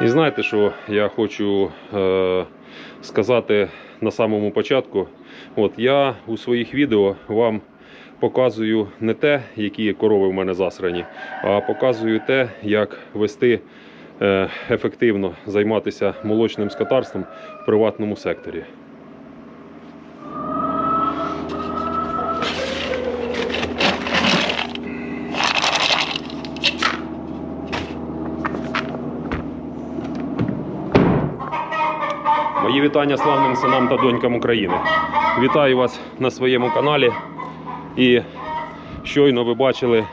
І знаєте, що я хочу е, сказати на самому початку. От я у своїх відео вам показую не те, які корови в мене засрані, а показую те, як вести е, ефективно займатися молочним скотарством в приватному секторі. Вітання славним синам та донькам України. Вітаю вас на своєму каналі. І щойно ви бачили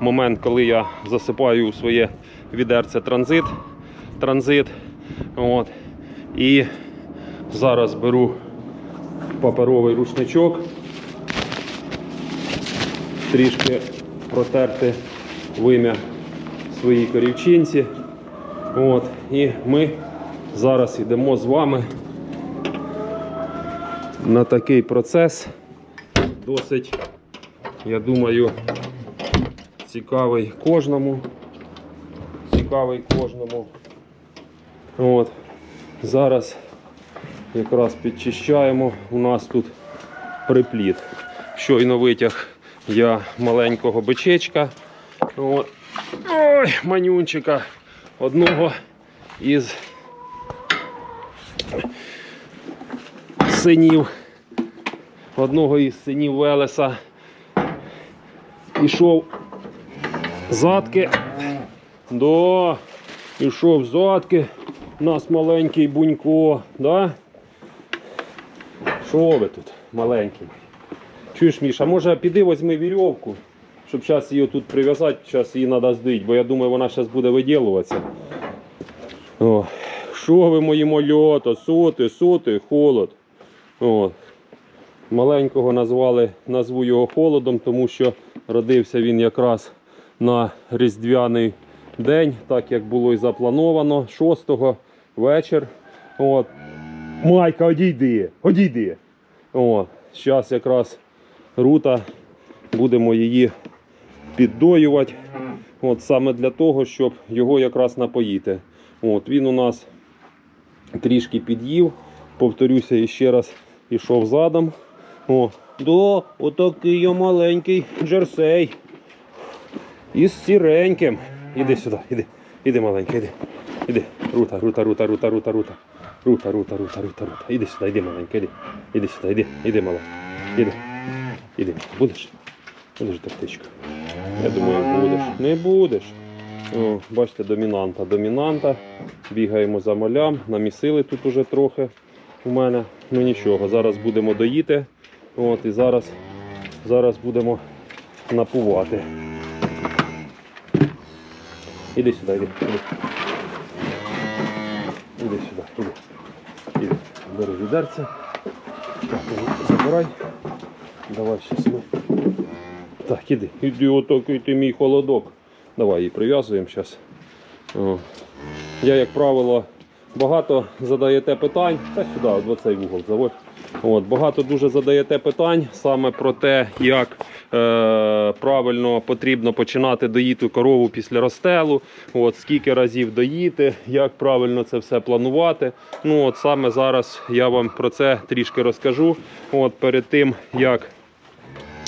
момент, коли я засипаю у своє відерце транзит. транзит. От. І зараз беру паперовий рушничок, трішки протерти вим'я своїй корівчинці. От. І ми зараз йдемо з вами на такий процес. Досить, я думаю, цікавий кожному. Цікавий кожному. От. Зараз якраз підчищаємо. У нас тут припліт. Щойно витяг я маленького бичечка. От. Ой, манюнчика. Одного із синів. Одного із синів Велеса. Ішов задки. Да. Ішов задки. У нас маленький бунько. Да? Що ви тут маленький? Чуєш, Міша, може піди візьми вірьовку, щоб зараз її тут прив'язати, зараз її треба здити, бо я думаю, вона зараз буде виділуватися. Що ви мої мольота, соти, соти, холод. О, маленького назвали, назву його холодом, тому що родився він якраз на різдвяний день, так як було і заплановано, 6-го вечір. От. Майка, одійди, одійди. От. Зараз якраз рута, будемо її піддоювати. От саме для того, щоб його якраз напоїти. От, він у нас трішки під'їв. Повторюся іще раз, ішов задом. О, до, отакий маленький джерсей. Із сіреньким. Іди сюди, іди, іди маленький, іди. Іди. Рута, рута, рута, рута, рута, рута. Рута, рута, рута, рута, рута. Іди сюди, іди маленький, іди. Іди сюди, іди, іди мала. Іди. Іди. Будеш? Будеш тактичка. Я думаю, будеш. Не будеш. О, бачите, домінанта. Домінанта. Бігаємо за молям. Намісили тут уже трохи у мене. Ну нічого, зараз будемо доїти. От, і зараз, зараз будемо напувати. Іди сюди, іди. Іди, сюди, іди. Іди. Бери відерце. Так, ну, забирай. Давай щас ми. Так, іди. Іди отакий ти мій холодок. Давай її прив'язуємо зараз. Я, як правило, багато задаєте питань. Та сюди, от в оцей вугол заводь. От, багато дуже задаєте питань саме про те, як е, правильно потрібно починати доїти корову після розстелу, от, скільки разів доїти, як правильно це все планувати. Ну, от Саме зараз я вам про це трішки розкажу. От, перед тим, як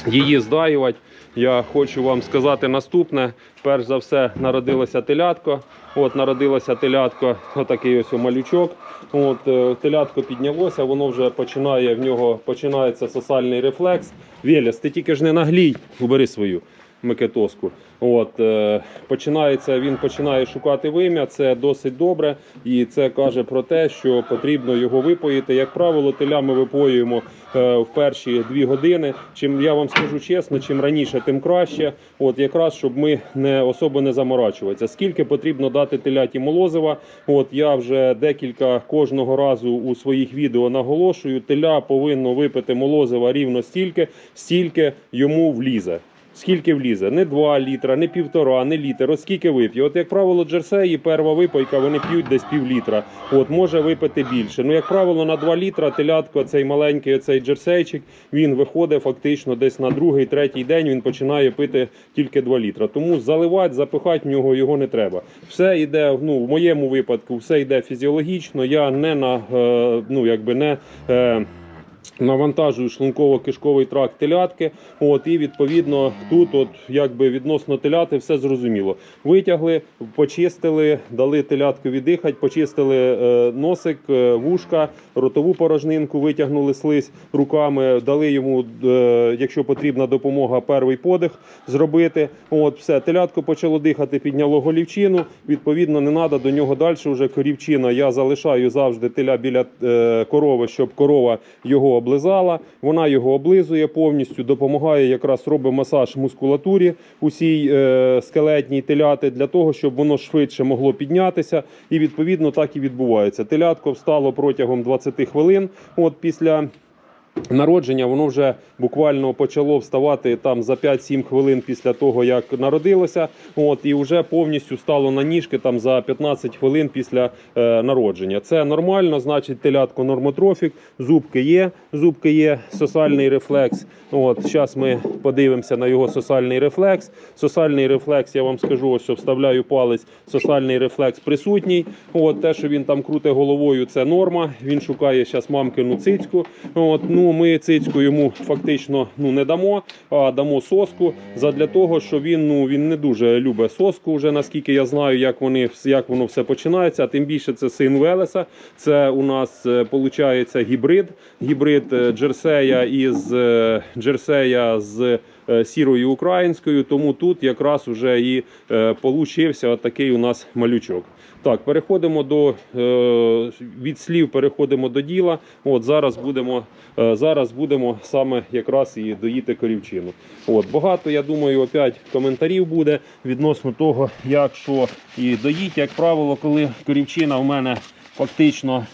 її здаювати. Я хочу вам сказати наступне. Перш за все, народилося телятко. От народилося телятко, отакий ось малючок. От е, телятко піднялося, воно вже починає в нього починається сосальний рефлекс. Велес, ти тільки ж не наглій, убери свою микетоску. От, е, починається, він починає шукати вим'я, це досить добре. І це каже про те, що потрібно його випоїти. Як правило, теля ми випоюємо е, в перші дві години. Чим я вам скажу чесно, чим раніше, тим краще. От якраз щоб ми не особо не заморачуватися. Скільки потрібно дати теляті молозива? От я вже декілька кожного разу у своїх відео наголошую. Теля повинно випити молозива рівно стільки, стільки йому влізе. Скільки влізе. Не 2 літра, не півтора, не літр. От скільки вип'є. От, як правило, джерсеї, перша випойка, вони п'ють десь пів літра. От, може випити більше. Ну, як правило, на 2 літра телятко, цей маленький оцей джерсейчик, він виходить фактично десь на другий, третій день, він починає пити тільки 2 літра. Тому заливати, запихати в нього його не треба. Все йде, ну, в моєму випадку, все йде фізіологічно. Я не на, е, ну, якби не. Навантажую шлунково-кишковий тракт телятки. От, і відповідно тут, от, якби відносно теляти, все зрозуміло. Витягли, почистили, дали телятку віддихати, почистили е, носик, е, вушка, ротову порожнинку, витягнули слизь руками, дали йому, е, якщо потрібна допомога, перший подих зробити. От, все, телятко почало дихати, підняло голівчину. Відповідно, не треба до нього далі. Вже корівчина. Я залишаю завжди теля біля корови, щоб корова його облизала. Вона його облизує повністю, допомагає якраз робить масаж мускулатурі усій е, скелетній теляти для того, щоб воно швидше могло піднятися. І відповідно так і відбувається. Телятко встало протягом 20 хвилин. От після. Народження воно вже буквально почало вставати там за 5-7 хвилин після того, як народилося. От і вже повністю стало на ніжки там за 15 хвилин після е, народження. Це нормально, значить, телятко нормотрофік, зубки є, зубки є, сосальний рефлекс. От зараз ми подивимося на його сосальний рефлекс. Сосальний рефлекс, я вам скажу, ось вставляю палець. Сосальний рефлекс присутній. От те, що він там крутить головою, це норма. Він шукає зараз мамкину цицьку. От ну ми цицьку йому фактично ну не дамо, а дамо соску задля того, що він ну він не дуже любить соску. Вже наскільки я знаю, як вони як воно все починається. А тим більше це син Велеса. Це у нас виходить гібрид, гібрид е, джерсея із е, джерсея з е, сірою українською. Тому тут якраз уже і е, получився такий у нас малючок. Так, переходимо до е, від слів, переходимо до діла. От зараз будемо е, зараз будемо саме якраз і доїти корівчину. От багато, я думаю, опять коментарів буде відносно того, як що і доїть. Як правило, коли корівчина в мене фактично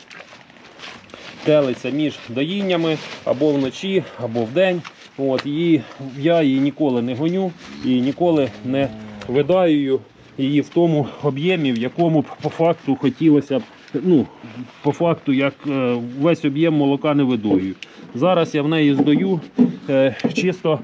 телиться між доїннями або вночі, або вдень. От, її, я її ніколи не гоню і ніколи не видаю її в тому об'ємі, в якому б по факту хотілося б, ну, по факту, як е, весь об'єм молока не видою. Зараз я в неї здаю е, чисто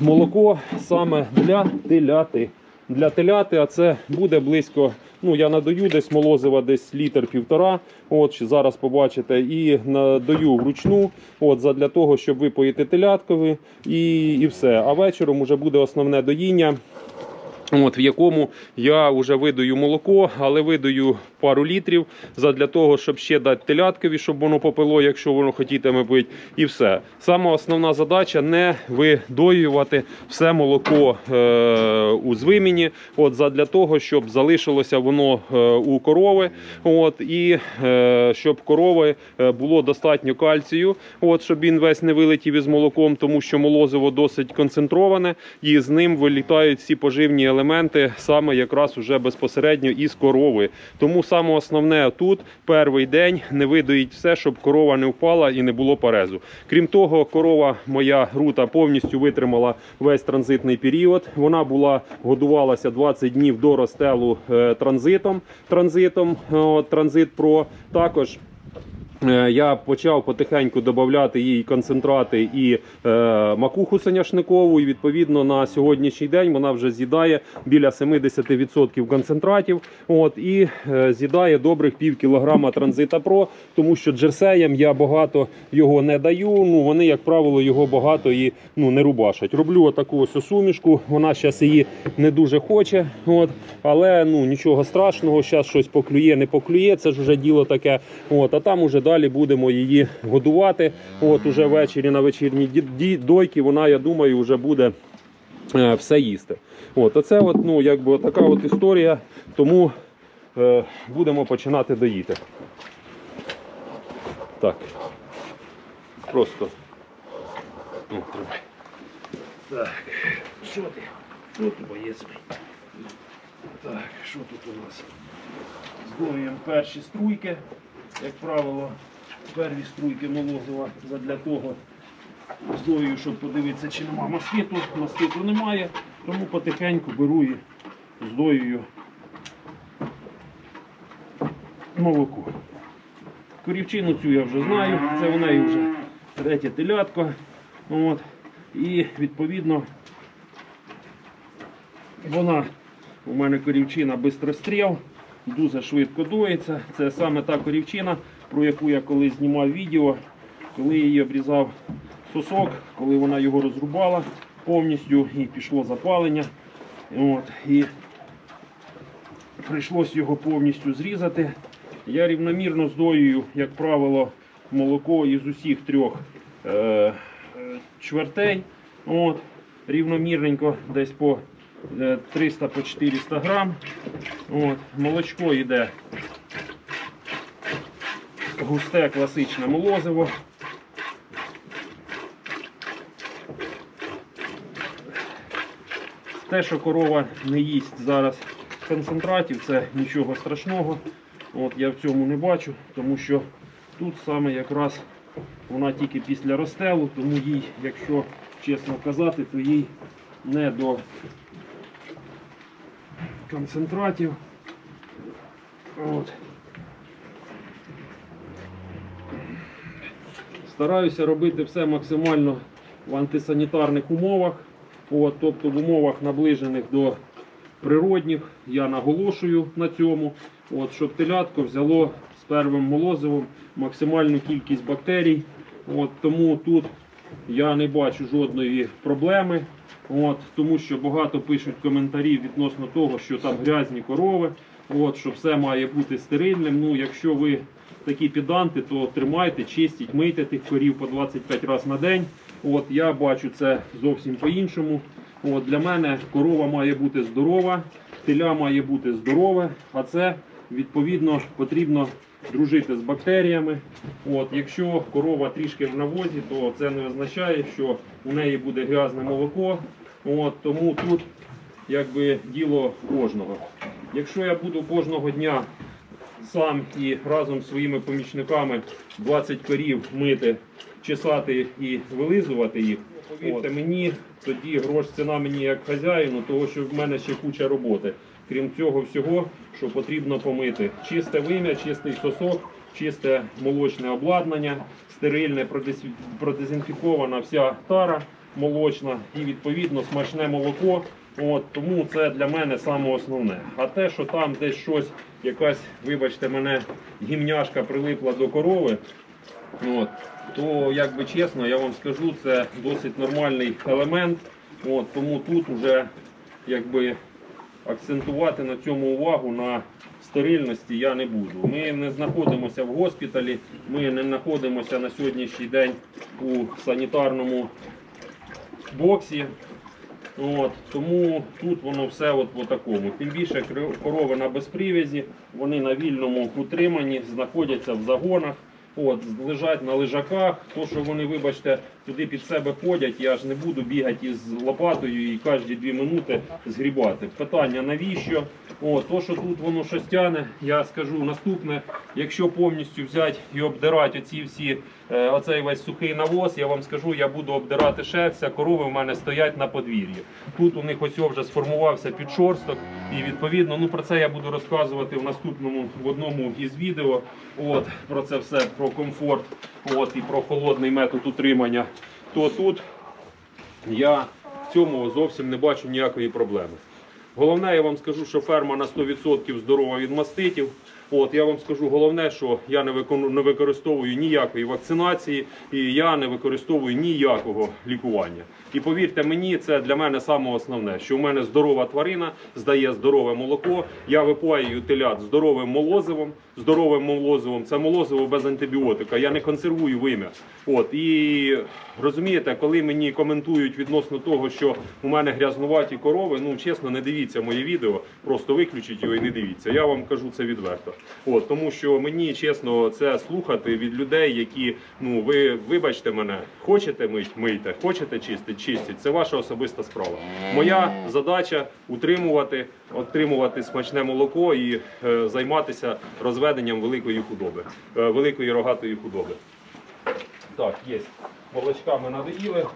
молоко саме для теляти. Для теляти, а це буде близько. Ну, я надаю десь молозива, десь літр півтора. От зараз побачите, і надаю вручну, от задля того, щоб випоїти теляткові, і, і все. А вечором вже буде основне доїння. От, в якому я вже видаю молоко, але видаю пару літрів задля того, щоб ще дати теляткові, щоб воно попило, якщо воно хотітиме пити, і все. Саме основна задача не видоювати все молоко е, у звиміні, от задля того, щоб залишилося воно е, у корови, от і е, щоб корови е, було достатньо кальцію, от щоб він весь не вилетів із молоком, тому що молозиво досить концентроване, і з ним вилітають всі поживні елементи саме якраз уже безпосередньо із корови. Тому саме основне тут перший день не видоїть все, щоб корова не впала і не було парезу. Крім того, корова моя рута повністю витримала весь транзитний період. Вона була годувалася 20 днів до розстелу е, транзитом. Транзитом транзит про також. Е, Я почав потихеньку додавати їй концентрати і е, макуху соняшникову. І відповідно на сьогоднішній день вона вже з'їдає біля 70% концентратів. От і е, з'їдає добрих пів кілограма транзита Про, тому що джерсеям я багато його не даю. Ну вони, як правило, його багато і ну не рубашать. Роблю отаку ось сумішку. Вона зараз її не дуже хоче. От, але ну нічого страшного. Зараз щось поклює, не поклює. Це ж вже діло таке. От, а там уже далі будемо її годувати. От уже ввечері на вечірній дойки. Вона, я думаю, вже буде е, все їсти. От, оце от, ну, якби така от історія. Тому е, будемо починати доїти. Так. Просто. Ну, тримай. Так. Що ти? Що ти боєць? мій? Так, що тут у нас? Здоюємо перші струйки. Як правило, перві струйки молозива задля того, здою, щоб подивитися, чи нема маститу. Маститу немає, тому потихеньку беру і здоюю молоко. Корівчину цю я вже знаю, це вона і вже третє телятко. От. І відповідно вона у мене корівчина бистростріл, дуже швидко доїться. Це саме та корівчина, про яку я колись знімав відео, коли її обрізав сосок, коли вона його розрубала повністю і пішло запалення. От, і прийшлось його повністю зрізати. Я рівномірно здоюю, як правило, молоко із усіх трьох е, чвертей. От, рівномірненько, десь по 300 по 400 грам. От, молочко йде густе класичне молозиво. Те, що корова не їсть зараз концентратів, це нічого страшного. От, я в цьому не бачу, тому що тут саме якраз вона тільки після розстелу, тому їй, якщо чесно казати, то їй не до концентратів. От. Стараюся робити все максимально в антисанітарних умовах, От, тобто в умовах наближених до природних. Я наголошую на цьому, от, щоб телятко взяло з первим молозивом максимальну кількість бактерій. От, тому тут я не бачу жодної проблеми. От, тому що багато пишуть коментарів відносно того, що там грязні корови, от, що все має бути стерильним. Ну, якщо ви такі піданти, то тримайте, чистіть, мийте тих корів по 25 разів на день. От, я бачу це зовсім по-іншому. Для мене корова має бути здорова, теля має бути здорове, а це відповідно потрібно дружити з бактеріями. От, якщо корова трішки в навозі, то це не означає, що у неї буде грязне молоко. От, тому тут якби діло кожного. Якщо я буду кожного дня сам і разом з своїми помічниками 20 корів мити, чесати і вилизувати їх, повірте мені, тоді грош ціна мені як хазяїну, того що в мене ще куча роботи. Крім цього всього, що потрібно помити. Чисте вим'я, чистий сосок, чисте молочне обладнання, стерильне, продезінфікована вся тара молочна і відповідно смачне молоко. От, тому це для мене саме основне. А те, що там десь щось, якась, вибачте мене, гімняшка прилипла до корови, от, то як би чесно, я вам скажу, це досить нормальний елемент. От, тому тут вже якби акцентувати на цьому увагу на стерильності я не буду. Ми не знаходимося в госпіталі, ми не знаходимося на сьогоднішній день у санітарному боксі. От, тому тут воно все от по такому. Тим більше корови на безпривязі, вони на вільному утриманні, знаходяться в загонах, от, лежать на лежаках. То, що вони, вибачте, туди під себе ходять, я ж не буду бігати із лопатою і кожні дві минути згрібати. Питання навіщо? О, то, що тут воно щось тяне, я скажу наступне. Якщо повністю взяти і обдирати оці всі, е, оцей весь сухий навоз, я вам скажу, я буду обдирати шерстя, корови в мене стоять на подвір'ї. Тут у них ось вже сформувався підшорсток, і відповідно, ну про це я буду розказувати в наступному в одному із відео. От про це все, про комфорт, от і про холодний метод утримання. То тут я в цьому зовсім не бачу ніякої проблеми. Головне, я вам скажу, що ферма на 100% здорова від маститів. От я вам скажу головне, що я не не використовую ніякої вакцинації і я не використовую ніякого лікування. І повірте мені, це для мене саме основне, що в мене здорова тварина здає здорове молоко. Я випаюю телят здоровим молозивом. Здоровим молозивом це молозиво без антибіотика. Я не консервую вим'я. От і розумієте, коли мені коментують відносно того, що у мене грязнуваті корови, ну чесно, не дивіться моє відео, просто виключіть його і не дивіться. Я вам кажу це відверто. От тому що мені чесно це слухати від людей, які ну ви вибачте мене, хочете мить, мийте, хочете чистити, чистіть. Це ваша особиста справа. Моя задача утримувати, отримувати смачне молоко і е, займатися розведенням великої худоби, е, великої рогатої худоби. Так, є. Молочка ми надоїли.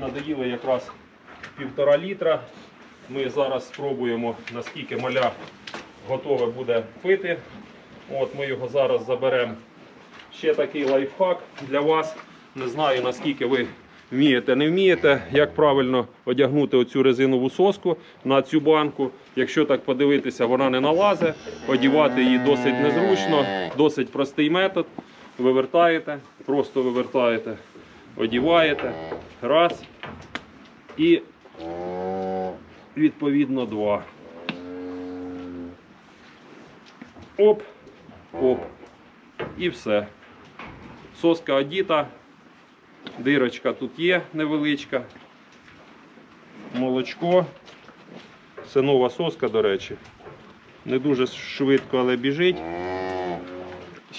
Надоїли якраз півтора літра. Ми зараз спробуємо, наскільки маля готове буде пити. От Ми його зараз заберемо. Ще такий лайфхак для вас. Не знаю наскільки ви вмієте, не вмієте, як правильно одягнути оцю резинову соску на цю банку. Якщо так подивитися, вона не налазить. Одівати її досить незручно, досить простий метод. Вивертаєте, просто вивертаєте, одіваєте. Раз. І відповідно два. Оп, оп. І все. Соска одіта. Дирочка тут є невеличка. Молочко. Це нова соска, до речі. Не дуже швидко, але біжить.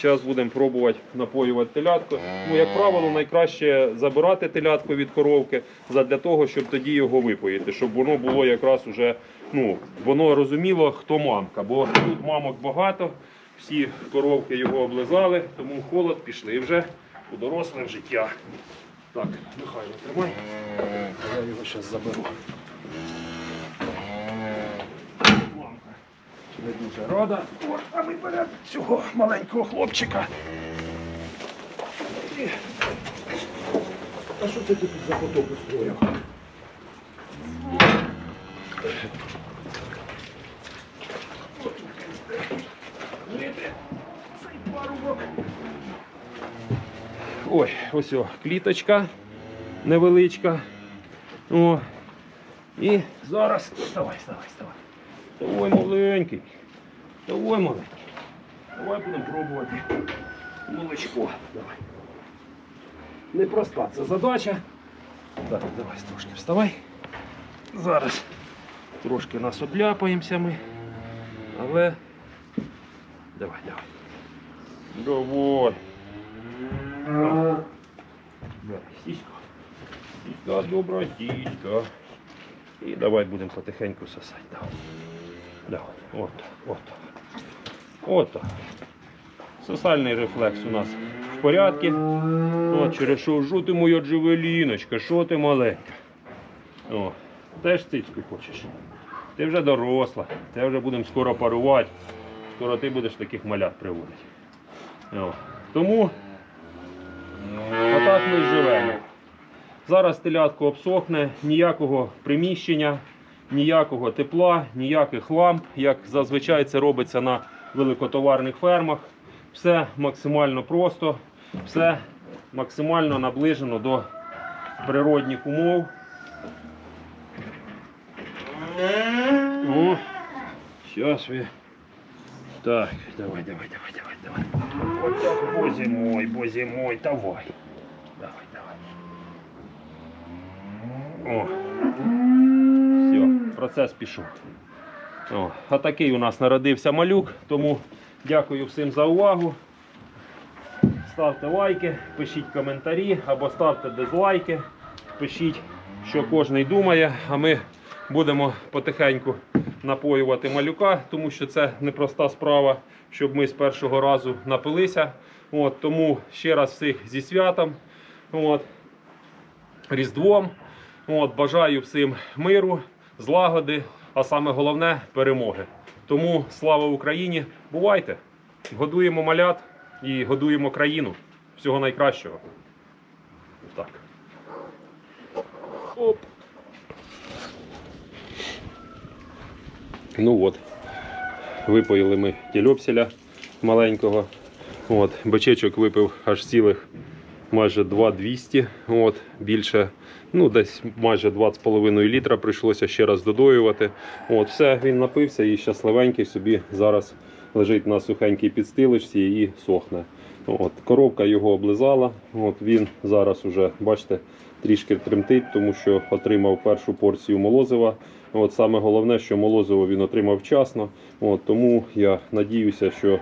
Зараз будемо пробувати напоювати телятку. Ну, як правило, найкраще забирати телятку від коровки для того, щоб тоді його випоїти, щоб воно було якраз уже, ну, воно розуміло, хто мамка. Бо тут мамок багато, всі коровки його облизали, тому в холод пішли вже у доросле життя. Так, Михайло, тримай. Я його зараз заберу. Мамка не дуже рада. А ми беремо цього маленького хлопчика. І- А що це тут за потоп устроїв? Ось о, кліточка невеличка. О. І зараз. Вставай, вставай, вставай. Давай маленький. Давай маленький. Давай будемо пробувати. Молочко. Давай. Непроста це задача. Так, давай трошки вставай. Зараз трошки нас обляпаємося ми. Але. Давай, давай. Давай. Давай, сіська. Сіська, добра сіська. І давай будемо потихеньку сосати. Давай. Давай. От, от. От. Сосальний рефлекс у нас в порядку. От через що що ти моя джевеліночка, що ти маленька. О, теж цицьку хочеш. Ти вже доросла, ти вже будемо скоро парувати. Скоро ти будеш таких малят приводити. Тому отак ми. Зараз телятко обсохне, ніякого приміщення, ніякого тепла, ніяких ламп, як зазвичай це робиться на великотоварних фермах. Все максимально просто, все максимально наближено до природних умов. О, зараз ви. Так, давай, давай, давай, давай, давай. Так, бозі мой, бозі мой, давай. Давай, давай. О. Все, процес пішов. О, а такий у нас народився малюк, тому дякую всім за увагу. Ставте лайки, пишіть коментарі або ставте дизлайки. Пишіть, що кожен думає, а ми будемо потихеньку напоювати малюка, тому що це непроста справа, щоб ми з першого разу напилися. От, тому ще раз всіх зі святом. От, Різдвом. От, бажаю всім миру, злагоди, а саме головне перемоги. Тому слава Україні! Бувайте! Годуємо малят і годуємо країну. Всього найкращого. Так. Оп. Ну от, випоїли ми тільопселя маленького. От, бичечок випив аж цілих майже 2200. От, більше, ну десь майже 2,5 літра прийшлося ще раз додоювати. От, все, він напився і щасливенький собі зараз лежить на сухенькій підстилочці і сохне. От, коровка його облизала. От, він зараз уже, бачите, трішки тремтить, тому що отримав першу порцію молозива. От саме головне, що молозиво він отримав вчасно. От, тому я надіюся, що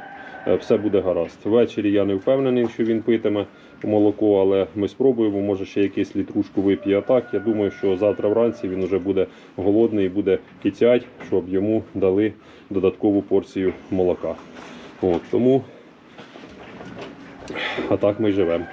е, все буде гаразд. Ввечері я не впевнений, що він питиме молоко, але ми спробуємо. Може ще якийсь літрушку вип'є. А так, я думаю, що завтра вранці він вже буде голодний і буде кицять, щоб йому дали додаткову порцію молока. От, тому а так ми живемо.